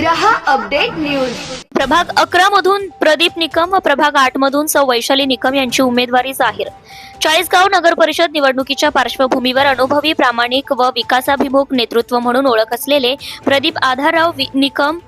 रहा update news. प्रभाग अकरा मधून प्रदीप निकम व प्रभाग आठ मधून सौ वैशाली निकम यांची उमेदवारी जाहीर. चाळीसगाव नगर परिषद निवडणुकीच्या पार्श्वभूमीवर अनुभवी प्रामाणिक व विकासाभिमुख नेतृत्व म्हणून ओळख असलेले प्रदीप आधारराव निकम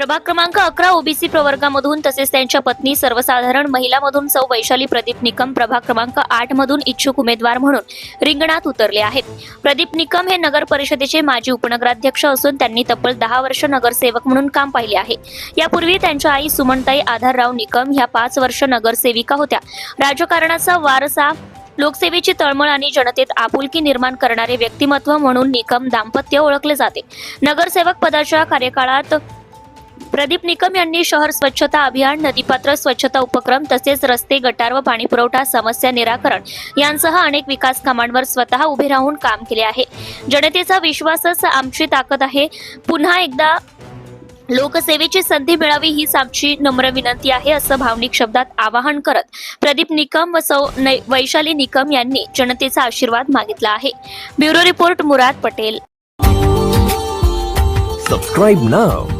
प्रभाग क्रमांक अकरा ओबीसी प्रवर्गामधून तसेच त्यांच्या पत्नी सर्वसाधारण महिलामधून सौ वैशाली प्रदीप निकम प्रभाग क्रमांक आठ मधून इच्छुक उमेदवार म्हणून रिंगणात उतरले आहेत. प्रदीप निकम हे नगर परिषदेचे माजी उपनगराध्यक्ष असून त्यांनी तब्बल दहा वर्ष नगरसेवक म्हणून काम पाहिले आहे. यापूर्वी त्यांच्या आई सुमनताई आधारराव निकम ह्या पाच वर्ष नगरसेविका होत्या. राजकारणाचा वारसा लोकसेवेची तळमळ आणि जनतेत आपुलकी निर्माण करणारे व्यक्तिमत्व म्हणून निकम दाम्पत्य ओळखले जाते. नगरसेवक पदाच्या कार्यकाळात प्रदीप निकम यांनी शहर स्वच्छता अभियान नदीपात्र स्वच्छता उपक्रम तसेच रस्ते गटार व पाणीपुरवठा समस्या निराकरण यांसह अनेक विकास कामांवर स्वतः उभे राहून काम केले आहे. जनतेचा विश्वासच आमची ताकद आहे. पुन्हा एकदा लोकसेवेची संधी मिळावी हीच आमची नम्र विनंती आहे असं भावनिक शब्दात आवाहन करत प्रदीप निकम व सौ नै- वैशाली निकम यांनी जनतेचा आशीर्वाद मागितला आहे. Bureau report Murad Patel. Subscribe now